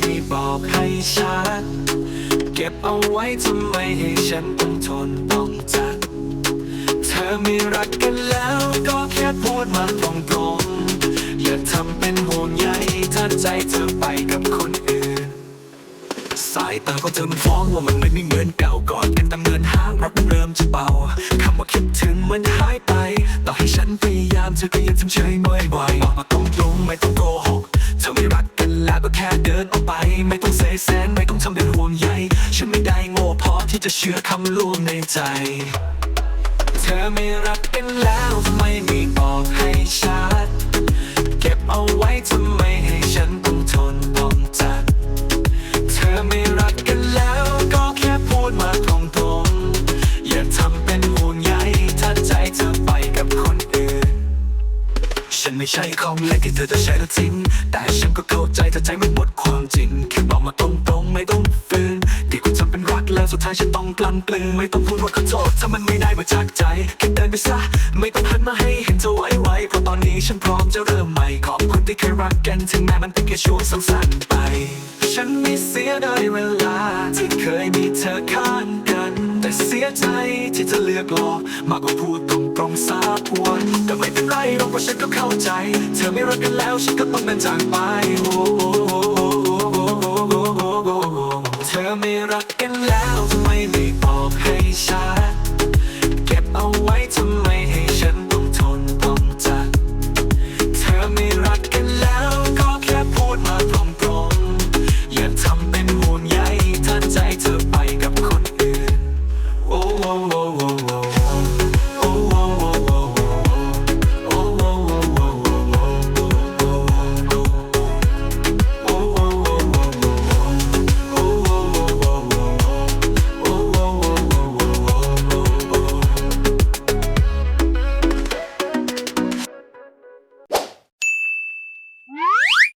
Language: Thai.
ไม่บอกให้ชัด เก็บเอาไว้ทำไมให้ฉันต้องทนต้องจัด เธอไม่รักกันแล้วก็แค่พูดมาตรงๆอย่าทำเป็นห่วงใยถ้าใจเธอไปกับคนอื่น สายตาของเธอมันฟ้องว่ามันไม่เหมือนเก่าก่อนกันดำเนินห้างรักมันเริ่มจะเบาคำว่าคิดถึงมันหายไป ต่อให้ฉันพยายามเธอก็ยังทำเฉยบ่อยๆบอกมาตรงๆไม่ต้องโกหก ไม่ต้องเสแสร้งไม่ต้องทำเป็นห่วงใยฉันไม่ได้โง่พอที่จะเชื่อคำลวงในใจ เธอไม่รักกันแล้วทำไม่ม่บอ ใช่ของเล็กที่เธอจะใช้แล้วทิ้ง แต่ฉันก็เข้าใจเธอใจไม่หมดความจริง แค่บอกมาตรงๆไม่ต้องฝืนดีกว่าทำเป็นรักแล้วสุดท้ายฉันต้องกลั้นกลืนไม่ต้องพูดว่าขอโทษถ้ามันไม่ได้มาจากใจแค่เดินไปซะ ไม่ต้องหันมาให้เห็นเธอไว้ไว้เพราะตอนนี้ฉันพร้อมจะเริ่มใหม่ขอบคุณที่เคยรักกันถึงแม้มันเป็นแค่ช่วงสั้นๆไป ฉันไม่เสียดายเวลาที่เคยมีเธอข้างกันแต่เสียใจที่เธอเลือกหลอกมากกว่าพูดตรงๆสักวันแต่ไม่ หรอกเพราะฉันก็เข้าใจ เธอไม่รักกันแล้วฉันก็ต้องเดินจากไปโอ้